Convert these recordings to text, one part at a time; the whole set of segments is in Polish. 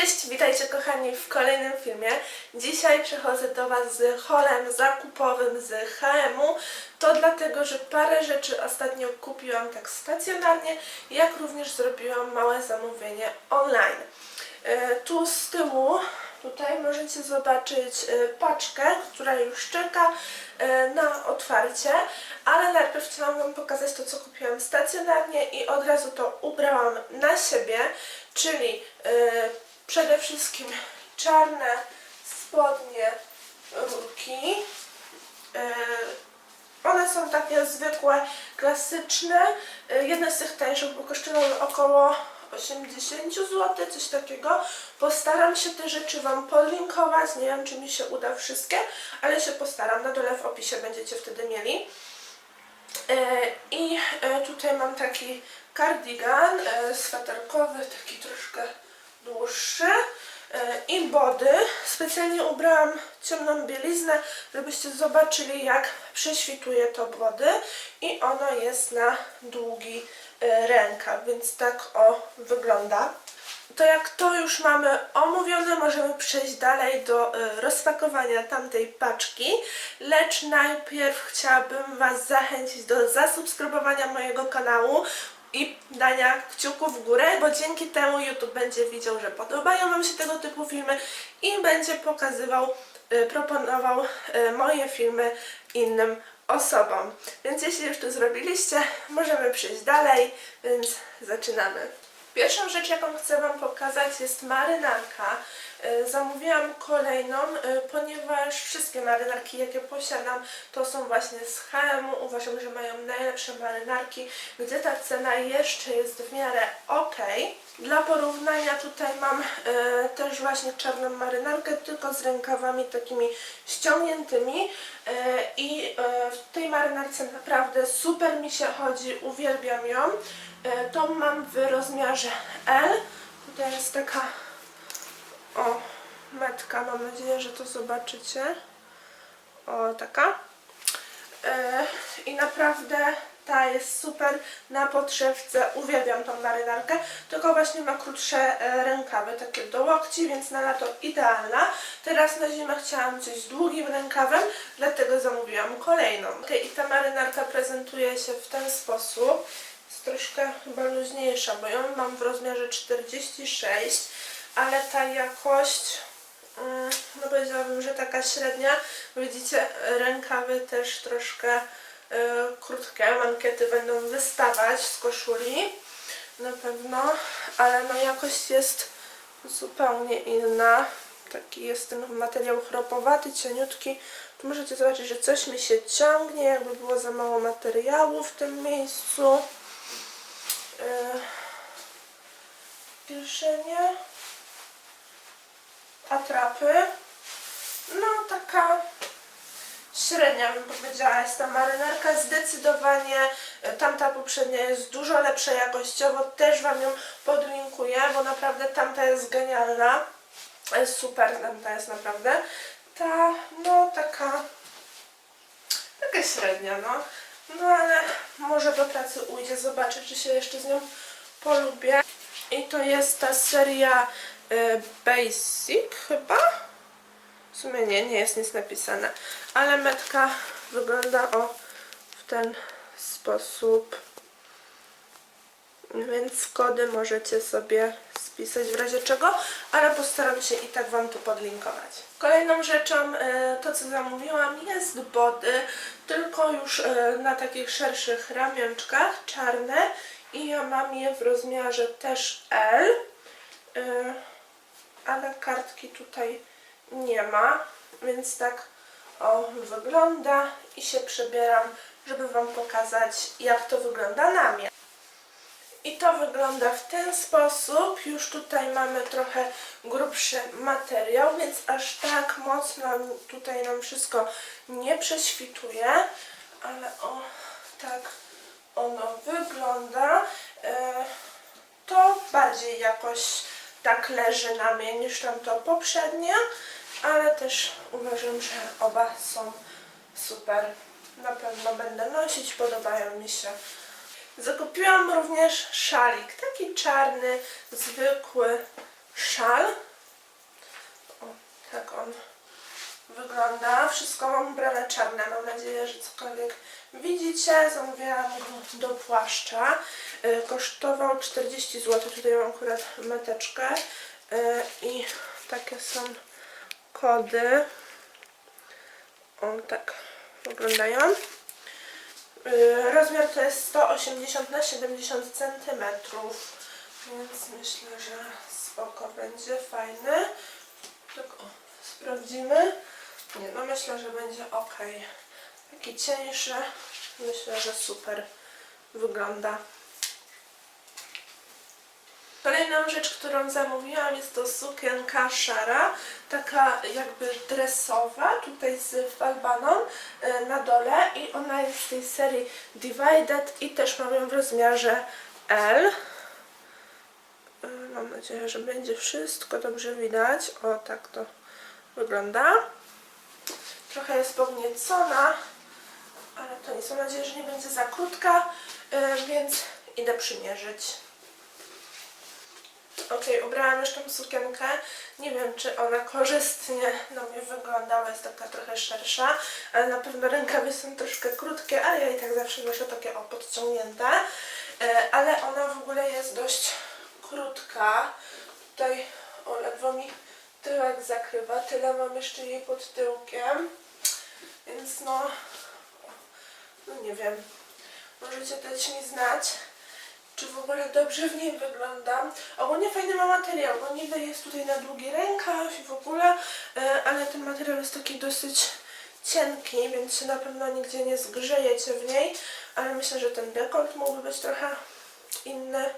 Cześć, witajcie kochani w kolejnym filmie. Dzisiaj przychodzę do Was z holem zakupowym z HM-u. To dlatego, że parę rzeczy ostatnio kupiłam tak stacjonarnie, jak również zrobiłam małe zamówienie online. E, Tu z tyłu, tutaj możecie zobaczyć e, paczkę, która już czeka e, na otwarcie, ale najpierw chciałam Wam pokazać to, co kupiłam stacjonarnie i od razu to ubrałam na siebie, czyli przede wszystkim czarne spodnie rurki. E, one są takie zwykłe, klasyczne. E, Jedne z tych tańszych bo kosztowały około 80 zł, coś takiego. Postaram się te rzeczy Wam podlinkować. Nie wiem, czy mi się uda wszystkie, ale się postaram. Na dole w opisie będziecie wtedy mieli. E, I tutaj mam taki kardigan sweterkowy, taki troszkę dłuższy e, i body. Specjalnie ubrałam ciemną bieliznę, żebyście zobaczyli jak prześwituje to body i ono jest na długi e, rękaw, więc tak o wygląda. To jak to już mamy omówione, możemy przejść dalej do e, rozpakowania tamtej paczki, lecz najpierw chciałabym Was zachęcić do zasubskrybowania mojego kanału i dania kciuków w górę, bo dzięki temu YouTube będzie widział, że podobają Wam się tego typu filmy i będzie pokazywał, e, proponował e, moje filmy innym osobom. Więc jeśli już to zrobiliście, możemy przejść dalej, więc zaczynamy. Pierwszą rzecz, jaką chcę Wam pokazać jest marynarka. E, Zamówiłam kolejną, e, ponieważ wszystkie marynarki, jakie posiadam, to są właśnie z H&M. Uważam, że mają najlepsze marynarki, gdzie ta cena jeszcze jest w miarę ok. Dla porównania tutaj mam e, też właśnie czarną marynarkę, tylko z rękawami takimi ściągniętymi i w tej marynarce naprawdę super mi się chodzi, uwielbiam ją. Tą mam w rozmiarze L. Tutaj jest taka o metka, mam nadzieję, że to zobaczycie. O, taka. E, I naprawdę ta jest super na podszewce. Uwielbiam tą marynarkę, tylko właśnie ma krótsze e, rękawy, takie do łokci, więc na lato idealna. Teraz na zimę chciałam coś z długim rękawem, dlatego zamówiłam kolejną. Okay, I ta marynarka prezentuje się w ten sposób. Jest troszkę chyba luźniejsza, bo ją mam w rozmiarze 46, ale ta jakość Mm, no powiedziałabym, że taka średnia. Widzicie, rękawy też troszkę e, krótkie, mankiety będą wystawać z koszuli na pewno, ale no jakość jest zupełnie inna. Taki jest ten materiał chropowaty, cieniutki. Tu możecie zobaczyć, że coś mi się ciągnie, jakby było za mało materiału w tym miejscu. Kieszenie atrapy. No taka średnia bym powiedziała jest ta marynarka. Zdecydowanie e, tamta poprzednia jest dużo lepsza jakościowo. Też Wam ją podlinkuję, bo naprawdę tamta jest genialna. Jest super, tamta jest naprawdę. Ta, no taka, taka średnia, no. No ale może do pracy ujdzie, zobaczę, czy się jeszcze z nią polubię. I to jest ta seria Basic chyba. W sumie nie, nie jest nic napisane. Ale metka wygląda o w ten sposób. Więc kody możecie sobie spisać w razie czego, ale postaram się i tak Wam tu podlinkować. Kolejną rzeczą, e, to co zamówiłam, jest body, tylko już e, na takich szerszych ramionczkach, czarne i ja mam je w rozmiarze też L, e, ale kartki tutaj nie ma, więc tak o wygląda i się przebieram, żeby Wam pokazać jak to wygląda na mnie. I to wygląda w ten sposób. Już tutaj mamy trochę grubszy materiał, więc aż tak mocno tutaj nam wszystko nie prześwituje. Ale o, tak ono wygląda. E, To bardziej jakoś tak leży na mnie niż tamto poprzednie, ale też uważam, że oba są super. Na pewno będę nosić, podobają mi się. Zakupiłam również szalik, taki czarny, zwykły szal. O, tak on wygląda. Wszystko mam ubrane czarne. Mam nadzieję, że cokolwiek widzicie. Zamówiłam go do płaszcza. Y, Kosztował 40 zł. Tutaj mam akurat meteczkę. Y, I takie są kody. O, tak wyglądają. Y, Rozmiar to jest 180 na 70 cm, więc myślę, że spoko będzie, fajny. Tak o, sprawdzimy. Nie, no myślę, że będzie ok. Taki cieńszy, myślę, że super wygląda. Kolejną rzecz, którą zamówiłam jest to sukienka szara, taka jakby dresowa, tutaj z falbaną e, na dole i ona jest z tej serii Divided i też mam ją w rozmiarze L. E, Mam nadzieję, że będzie wszystko dobrze widać. O, tak to wygląda. Trochę jest pogniecona, ale to nic. Mam nadzieję, że nie będzie za krótka, e, więc idę przymierzyć. Ok, ubrałam już tą sukienkę. Nie wiem, czy ona korzystnie na mnie wygląda, bo jest taka trochę szersza, ale na pewno rękawy są troszkę krótkie, ale ja i tak zawsze noszę takie o podciągnięte. E, Ale ona w ogóle jest dość krótka. Tutaj o, ledwo mi tyłek zakrywa, tyle mam jeszcze jej pod tyłkiem. Więc no, no nie wiem. Możecie dać mi znać, czy w ogóle dobrze w niej wyglądam. Ogólnie fajny ma materiał, bo niby jest tutaj na długi rękaw i w ogóle, e, ale ten materiał jest taki dosyć cienki, więc się na pewno nigdzie nie zgrzejecie w niej, ale myślę, że ten dekolt mógłby być trochę inny,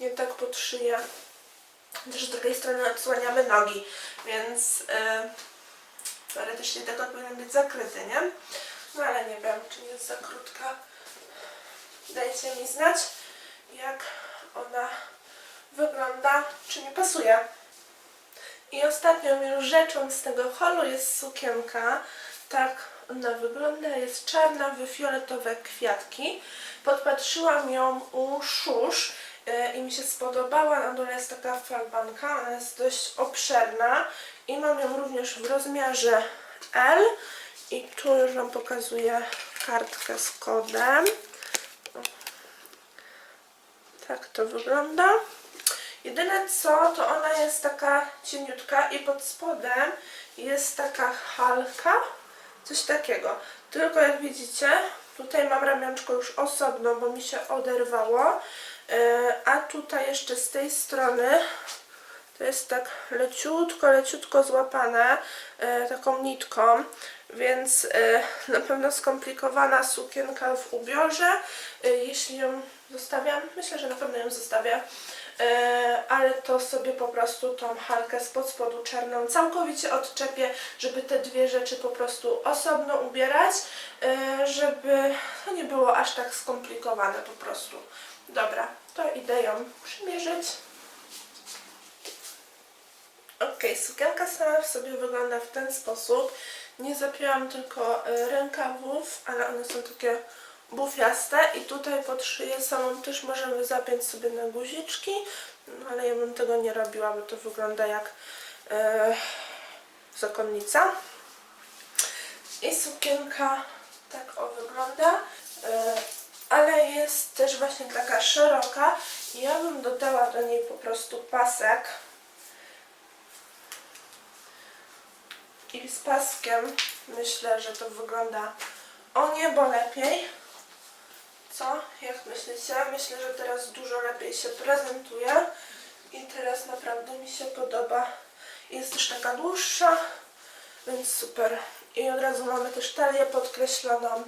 nie tak pod szyję. Też z drugiej strony odsłaniamy nogi, więc e, teoretycznie dekolt powinien być zakryty, nie? No ale nie wiem, czy jest za krótka. Dajcie mi znać jak ona wygląda, czy mi pasuje. I ostatnią już rzeczą z tego holu jest sukienka. Tak ona wygląda, jest czarna w fioletowe kwiatki. Podpatrzyłam ją u Szusz e, i mi się spodobała. Na dole jest taka falbanka, ona jest dość obszerna i mam ją również w rozmiarze L. I tu już Wam pokazuję kartkę z kodem. Tak to wygląda. Jedyne co, to ona jest taka cieniutka i pod spodem jest taka halka, coś takiego. Tylko jak widzicie, tutaj mam ramionczko już osobno, bo mi się oderwało. Yy, A tutaj jeszcze z tej strony to jest tak leciutko, leciutko złapane e, taką nitką, więc e, na pewno skomplikowana sukienka w ubiorze. E, jeśli ją zostawiam, myślę, że na pewno ją zostawię, ale to sobie po prostu tą halkę spod spodu czarną całkowicie odczepię, żeby te dwie rzeczy po prostu osobno ubierać, żeby to nie było aż tak skomplikowane po prostu. Dobra, to idę ją przymierzyć. Ok, sukienka sama w sobie wygląda w ten sposób. Nie zapięłam tylko e, rękawów, ale one są takie bufiaste i tutaj pod szyję samą też możemy zapiąć sobie na guziczki, no, ale ja bym tego nie robiła, bo to wygląda jak e, zakonnica. I sukienka tak o wygląda, e, ale jest też właśnie taka szeroka ja bym dodała do niej po prostu pasek. I z paskiem myślę, że to wygląda o niebo lepiej. Co? Jak myślicie? Myślę, że teraz dużo lepiej się prezentuje i teraz naprawdę mi się podoba. Jest też taka dłuższa, więc super. I od razu mamy też talię podkreśloną,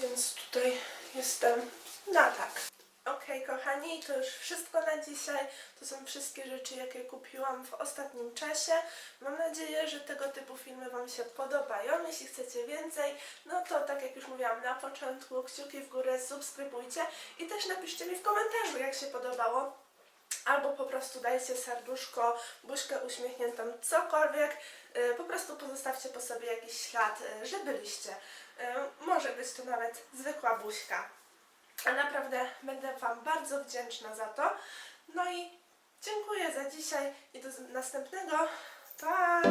więc tutaj jestem na tak. Okej, kochani, to już wszystko na dzisiaj. To są wszystkie rzeczy, jakie kupiłam w ostatnim czasie. Mam nadzieję, że tego typu filmy Wam się podobają. Jeśli chcecie więcej, no to tak jak już mówiłam na początku, kciuki w górę, subskrybujcie i też napiszcie mi w komentarzu, jak się podobało. Albo po prostu dajcie serduszko, buźkę uśmiechniętą, cokolwiek. Yy, Po prostu pozostawcie po sobie jakiś ślad, yy, że byliście. Yy, Może być to nawet zwykła buźka. Naprawdę będę Wam bardzo wdzięczna za to. No i Dziękuję za dzisiaj i do następnego. Pa!